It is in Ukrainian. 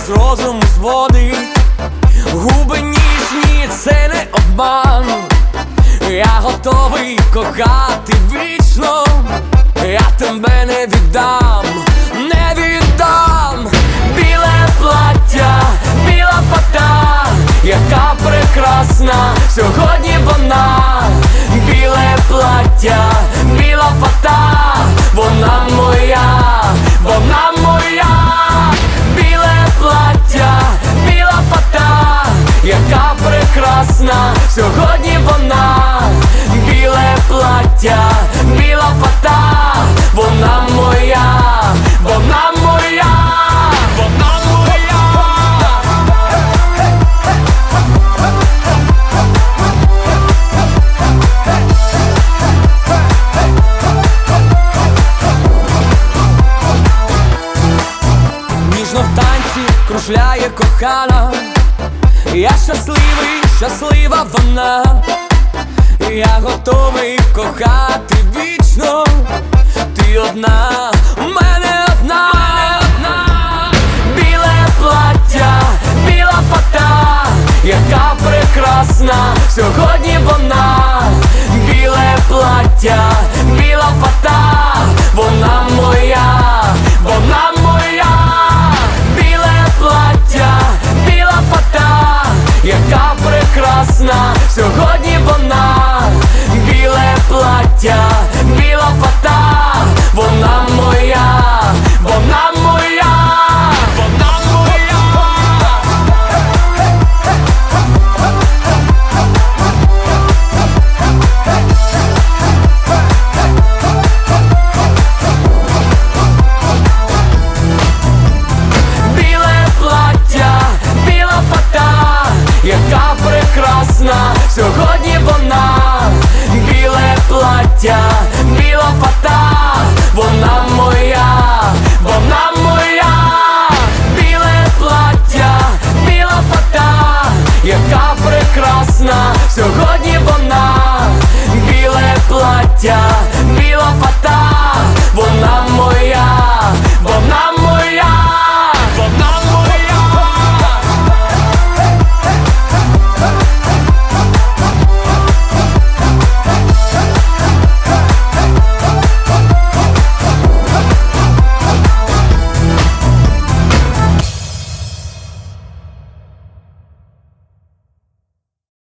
нас розум зводить, губи ніжні, це не обман. Я готовий кохати вічно, я тебе не віддам, кружляє кохана, я щасливий, щаслива вона, я готовий кохати вічно, ти одна, мене одна, біле плаття, біла фата, яка прекрасна, сьогодні вона, життя.